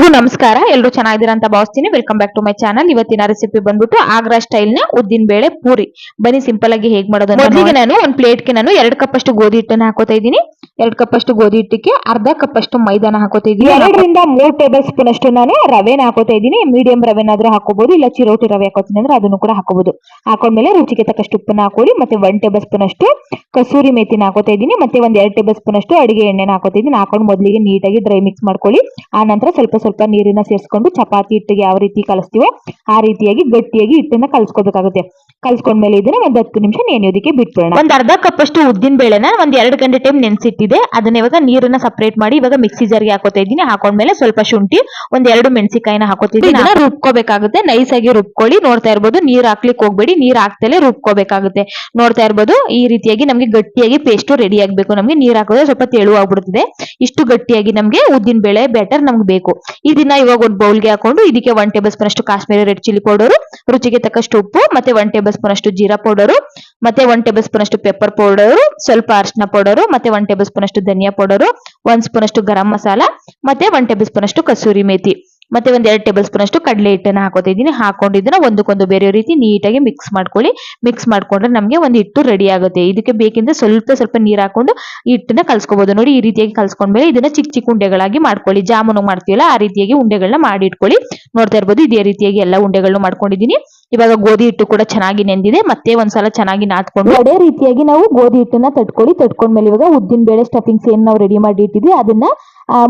ಎಲ್ರಿಗೂ ನಮಸ್ಕಾರ. ಎಲ್ಲರೂ ಚೆನ್ನಾಗಿದ್ದೀರಾ ಅಂತ ಭಾವಿಸ್ತೀನಿ. Welcome back to my channel ಇವತ್ತಿನ ರೆಸಿಪಿ ಬಂದ್ಬಿಟ್ಟು ಆಗ್ರಾ ಸ್ಟೈಲ್ನ ಉದ್ದಿನ ಬೇಳೆ ಪೂರಿ. ಬನ್ನಿ ಸಿಂಪಲ್ ಆಗಿ ಹೇಗ್ ಮಾಡೋದು ಮೊದಲಿಗೆ ನಾನು ಒಂದ್ ಪ್ಲೇಟ್ಗೆ ನಾನು ಎರಡ್ ಕಪ್ ಅಷ್ಟು ಗೋಧಿ ಹಿಟ್ಟನ್ನ ಹಾಕೋತಾ ಇದ್ದೀನಿ. ಎರಡ್ ಕಪ್ ಅಷ್ಟು ಗೋಧಿ ಹಿಟ್ಟಿಗೆ, ಅರ್ಧ ಕಪ್ ಅಷ್ಟು ಮೈದಾನ ಹಾಕೋತಾ ಇದ್ದೀನಿ ಎರಡರಿಂದ ಮೂರ್ ಟೇಬಲ್ ಸ್ಪೂನ್ ಅಷ್ಟು ನಾನು ರವೆನ ಹಾಕೋತಾ ಇದ್ದೀನಿ ಮೀಡಿಯಂ ರವೆನಾದ್ರೂ ಹಾಕೋಬಹುದು ಇಲ್ಲ ಚಿರೋಟಿ ರವೆ ಹಾಕೋತೀನಿ ಅಂದ್ರೆ ಅದನ್ನು ಕೂಡ ಹಾಕೋಬಹುದು ಹಾಕೊಂಡ್ಮೇಲೆ ರುಚಿಗೆ ತಕ್ಕಷ್ಟು ಉಪ್ಪನ್ನ ಹಾಕೊಳ್ಳಿ, ಮತ್ತೆ ಒನ್ ಟೇಬಲ್ ಸ್ಪೂನ್ ಅಷ್ಟು ಕಸೂರಿ ಮೇಥಿನ ಹಾಕೋತಾ ಇದ್ದೀನಿ ಮತ್ತೆ ಒಂದ್ ಎರಡು ಟೇಬಲ್ ಸ್ಪೂನ್ ಅಷ್ಟು ಅಡಿಗೆ ಎಣ್ಣೆನ ಹಾಕೋತಾ ಇದ್ದೀನಿ ಹಾಕೊಂಡು ಮೊದಲಿಗೆ ನೀಟಾಗಿ ಡ್ರೈ ಮಿಕ್ಸ್ ಮಾಡ್ಕೊಳ್ಳಿ. ಆ ನಂತರ ಸ್ವಲ್ಪ ಸ್ವಲ್ಪ ನೀರನ್ನ ಸೇರಿಸ್ಕೊಂಡು ಚಪಾತಿ ಹಿಟ್ಟಿಗೆ ಯಾವ ರೀತಿ ಕಲಿಸ್ತೀವೋ ಆ ರೀತಿಯಾಗಿ ಗಟ್ಟಿಯಾಗಿ ಹಿಟ್ಟನ್ನ ಕಲ್ಸ್ಕೊಬೇಕಾಗುತ್ತೆ. ಕಲ್ಸ್ಕೊಂಡ್ಮೇಲೆ ಇದನ್ನ ಒಂದ್ ಹತ್ತು ನಿಮಿಷ ನೆನೆಯೋದಕ್ಕೆ ಬಿಟ್ಬಿಡೋಣ. ಒಂದ್ ಅರ್ಧ ಕಪ್ ಅಷ್ಟು ಉದ್ದಿನ ಬೇಳೆನ ಒಂದ್ ಎರಡು ಗಂಟೆ ಟೈಮ್ ನೆನ್ಸಿಟ್ಟಿದೆ. ಅದನ್ನ ಇವಾಗ ನೀರನ್ನ ಸಪರೇಟ್ ಮಾಡಿ ಇವಾಗ ಮಿಕ್ಸಿ ಜಾರ್ಗೆ ಹಾಕೋತಾ ಇದ್ದೀನಿ. ಹಾಕೊಂಡ್ಮೇಲೆ ಸ್ವಲ್ಪ ಶುಂಠಿ ಒಂದ್ ಎರಡು ಮೆಣಸಿಕಾಯಿನ ಹಾಕೋತಿದ್ದೀನಿ. ಇದನ್ನ ರುಬ್ಕೋಬೇಕಾಗುತ್ತೆ. ನೈಸ್ ಆಗಿ ರುಬ್ಕೊಳ್ಳಿ. ನೋಡ್ತಾ ಇರ್ಬೋದು ನೀರ್ ಹಾಕ್ಲಿಕ್ಕೆ ಹೋಗ್ಬೇಡಿ. ನೀರ್ ಹಾಕ್ತಲೇ ರುಬ್ಕೋಬೇಕಾಗುತ್ತೆ. ನೋಡ್ತಾ ಇರ್ಬೋದು ಈ ರೀತಿಯಾಗಿ ನಮ್ಗೆ ಗಟ್ಟಿಯಾಗಿ ಪೇಸ್ಟ್ ರೆಡಿ ಆಗ್ಬೇಕು. ನಮ್ಗೆ ನೀರ್ ಹಾಕೋದ್ರೆ ಸ್ವಲ್ಪ ತೆಳುವಾಗ್ಬಿಡ್ತದೆ ಇಷ್ಟು ಗಟ್ಟಿಯಾಗಿ ನಮ್ಗೆ ಉದ್ದಿನ ಬೇಳೆ ಬ್ಯಾಟರ್ ನಮ್ಗೆ ಬೇಕು. ಇದನ್ನ ಇವಾಗ ಒಂದು ಬೌಲ್ಗೆ ಹಾಕೊಂಡು ಇದಕ್ಕೆ ಒನ್ ಟೇಬಲ್ ಸ್ಪೂನ್ ಅಷ್ಟು ಕಾಶ್ಮೀರಿ ರೆಡ್ ಚಿಲ್ಲಿ ಪೌಡರ್ ರುಚಿಗೆ ತಕ್ಕಷ್ಟು ಉಪ್ಪು ಮತ್ತೆ ಒನ್ ಟೇಬಲ್ ಸ್ಪೂನ್ ಅಷ್ಟು ಜೀರಾ ಪೌಡರು, ಮತ್ತೆ ಒನ್ ಟೇಬಲ್ ಸ್ಪೂನ್ ಅಷ್ಟು ಪೆಪ್ಪರ್ ಪೌಡರ್, ಸ್ವಲ್ಪ ಅರಿಶಿನ ಪೌಡರು, ಮತ್ತೆ ಒನ್ ಟೇಬಲ್ ಸ್ಪೂನ್ ಅಷ್ಟು ಧನಿಯಾ ಪೌಡರು, ಒಂದ್ ಸ್ಪೂನ್ ಅಷ್ಟು ಗರಂ ಮಸಾಲ, ಮತ್ತೆ ಒನ್ ಟೇಬಲ್ ಸ್ಪೂನ್ ಅಷ್ಟು ಕಸೂರಿ ಮೇಥಿ ಮತ್ತೆ ಒಂದ್ ಎರಡ್ ಟೇಬಲ್ ಸ್ಪೂನ್ ಅಷ್ಟು ಕಡಲೆ ಹಿಟ್ಟನ್ನ ಹಾಕೋತಾ ಇದ್ದೀನಿ ಹಾಕೊಂಡು ಇದನ್ನ ಒಂದಕ್ಕೊಂದು ಬೇರೆ ರೀತಿ ನೀಟಾಗಿ ಮಿಕ್ಸ್ ಮಾಡ್ಕೊಳ್ಳಿ. ಮಿಕ್ಸ್ ಮಾಡ್ಕೊಂಡ್ರೆ ನಮಗೆ ಒಂದು ಹಿಟ್ಟು ರೆಡಿ ಆಗುತ್ತೆ. ಇದಕ್ಕೆ ಬೇಕಿದ್ರೆ ಸ್ವಲ್ಪ ಸ್ವಲ್ಪ ನೀರು ಹಾಕೊಂಡು ಹಿಟ್ಟನ್ನ ಕಲ್ಸ್ಕೊಬಹುದು ನೋಡಿ ಈ ರೀತಿಯಾಗಿ ಕಲ್ಸ್ಕೊಂಡ್ಮೇಲೆ ಇದನ್ನ ಚಿಕ್ಕ ಚಿಕ್ಕ ಉಂಡೆಗಳಾಗಿ ಮಾಡ್ಕೊಳ್ಳಿ. ಜಾಮೂನು ಮಾಡ್ತೀವಲ್ಲ, ಆ ರೀತಿಯಾಗಿ ಉಂಡೆಗಳನ್ನ ಮಾಡಿ ಇಟ್ಕೊಳ್ಳಿ. ನೋಡ್ತಾ ಇರ್ಬೋದು ಇದೇ ರೀತಿಯಾಗಿ ಎಲ್ಲ ಉಂಡೆಗಳನ್ನ ಮಾಡ್ಕೊಂಡಿದೀನಿ ಇವಾಗ ಗೋಧಿ ಹಿಟ್ಟು ಕೂಡ ಚೆನ್ನಾಗಿ ನೆಂದಿದೆ. ಮತ್ತೆ ಒಂದ್ಸಲ ಚೆನ್ನಾಗಿ ನಾದ್ಕೊಂಡು ಅದೇ ರೀತಿಯಾಗಿ ನಾವು ಗೋಧಿ ಹಿಟ್ಟನ್ನ ತಟ್ಕೊಳ್ಳಿ. ತಟ್ಕೊಂಡ್ಮೇಲೆ ಇವಾಗ ಉದ್ದಿನ ಬೇಳೆ ಸ್ಟಫಿಂಗ್ಸ್ ಏನ್ ನಾವು ರೆಡಿ ಮಾಡಿ ಇಟ್ಟಿದ್ವಿ, ಅದನ್ನ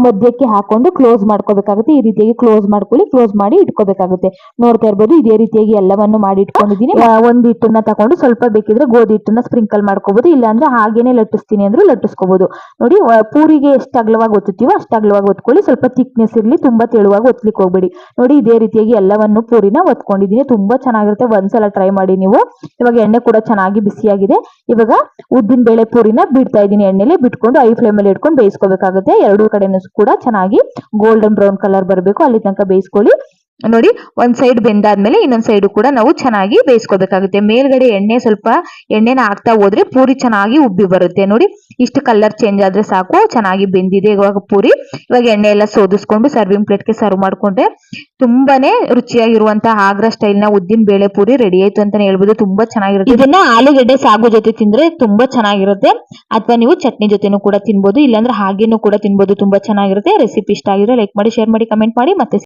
ಮಧ್ಯಕ್ಕೆ ಹಾಕೊಂಡು ಕ್ಲೋಸ್ ಮಾಡ್ಕೋಬೇಕಾಗುತ್ತೆ. ಈ ರೀತಿಯಾಗಿ ಕ್ಲೋಸ್ ಮಾಡ್ಕೊಳ್ಳಿ ಕ್ಲೋಸ್ ಮಾಡಿ ಇಟ್ಕೋಬೇಕಾಗುತ್ತೆ. ನೋಡ್ತಾ ಇರ್ಬೋದು, ಇದೇ ರೀತಿಯಾಗಿ ಎಲ್ಲವನ್ನು ಮಾಡಿ ಇಟ್ಕೊಂಡಿದ್ದೀನಿ. ಒಂದು ಹಿಟ್ಟನ್ನ ತಕೊಂಡು ಸ್ವಲ್ಪ ಬೇಕಿದ್ರೆ ಗೋಧಿ ಹಿಟ್ಟನ್ನ ಸ್ಪ್ರಿಂಕಲ್ ಮಾಡ್ಕೋಬಹುದು ಇಲ್ಲ ಅಂದ್ರೆ ಹಾಗೇನೆ ಲಟ್ಟಿಸ್ತೀನಿ ಅಂದ್ರೂ ಲಟ್ಟಿಸ್ಕೋಬಹುದು ನೋಡಿ ಪೂರಿಗೆ ಎಷ್ಟು ಅಗಲವಾಗಿ ಒತ್ತುತ್ತೀವೋ ಅಷ್ಟು ಅಗಲವಾಗಿ ಒತ್ಕೊಳ್ಳಿ. ಸ್ವಲ್ಪ ಥಿಕ್ನೆಸ್ ಇರಲಿ, ತುಂಬಾ ತೆಳುವಾಗಿ ಒತ್ತಲಿಕ್ಕೆ ಹೋಗ್ಬೇಡಿ. ನೋಡಿ, ಇದೇ ರೀತಿಯಾಗಿ ಎಲ್ಲವನ್ನು ಪೂರಿನ ಒತ್ಕೊಂಡಿದ್ದೀನಿ. ತುಂಬಾ ಚೆನ್ನಾಗಿರುತ್ತೆ. ಒಂದ್ಸಲ ಟ್ರೈ ಮಾಡಿ ನೀವು. ಇವಾಗ ಎಣ್ಣೆ ಕೂಡ ಚೆನ್ನಾಗಿ ಬಿಸಿಯಾಗಿದೆ. ಇವಾಗ ಉದ್ದಿನ ಬೇಳೆ ಪೂರಿನ ಬಿಡ್ತಾ ಇದ್ದೀನಿ. ಎಣ್ಣೆಲಿ ಬಿಟ್ಕೊಂಡು ಐ ಫ್ಲೇಮ್ ಅಲ್ಲಿ ಇಟ್ಕೊಂಡು ಬೇಯಿಸ್ಕೋಬೇಕಾಗುತ್ತೆ. ಎರಡು ಕಡೆನೂ ಕೂಡ ಚೆನ್ನಾಗಿ ಗೋಲ್ಡನ್ ಬ್ರೌನ್ ಕಲರ್ ಬರಬೇಕು. ಅಲ್ಲಿ ತನಕ ಬೇಯಿಸ್ಕೊಳ್ಳಿ. ನೋಡಿ, ಒಂದ್ ಸೈಡ್ ಬೆಂದಾದ್ಮೇಲೆ ಇನ್ನೊಂದ್ ಸೈಡ್ ಕೂಡ ನಾವು ಚೆನ್ನಾಗಿ ಬೇಯಿಸ್ಕೋಬೇಕಾಗುತ್ತೆ. ಮೇಲ್ಗಡೆ ಎಣ್ಣೆ ಸ್ವಲ್ಪ ಎಣ್ಣೆನ ಹಾಕ್ತಾ ಹೋದ್ರೆ ಪೂರಿ ಚೆನ್ನಾಗಿ ಉಬ್ಬಿ ಬರುತ್ತೆ. ನೋಡಿ, ಇಷ್ಟು ಕಲರ್ ಚೇಂಜ್ ಆದ್ರೆ ಸಾಕು, ಚೆನ್ನಾಗಿ ಬೆಂದಿದೆ ಇವಾಗ ಪೂರಿ. ಇವಾಗ ಎಣ್ಣೆ ಎಲ್ಲ ಸೋದಿಸ್ಕೊಂಡು ಸರ್ವಿಂಗ್ ಪ್ಲೇಟ್ಗೆ ಸರ್ವ್ ಮಾಡ್ಕೊಂಡ್ರೆ ತುಂಬಾನೇ ರುಚಿಯಾಗಿರುವಂತಹ ಆಗ್ರ ಸ್ಟೈಲ್ನ ಉದ್ದಿನ ಬೇಳೆ ಪೂರಿ ರೆಡಿ ಆಯ್ತು ಅಂತಾನೆ ಹೇಳ್ಬೋದು. ತುಂಬಾ ಚೆನ್ನಾಗಿರುತ್ತೆ. ಇದನ್ನ ಆಲೂಗಡ್ಡೆ ಸಾಗು ಜೊತೆ ತಿಂದ್ರೆ ತುಂಬಾ ಚೆನ್ನಾಗಿರುತ್ತೆ. ಅಥವಾ ನೀವು ಚಟ್ನಿ ಜೊತೆನೂ ಕೂಡ ತಿನ್ಬೋದು, ಇಲ್ಲಾಂದ್ರೆ ಹಾಗೇನೂ ಕೂಡ ತಿನ್ಬೋದು, ತುಂಬಾ ಚೆನ್ನಾಗಿರುತ್ತೆ. ರೆಸಿಪಿ ಇಷ್ಟ ಆಗಿದ್ರೆ ಲೈಕ್ ಮಾಡಿ ಶೇರ್ ಮಾಡಿ ಕಮೆಂಟ್ ಮಾಡಿ. ಮತ್ತೆ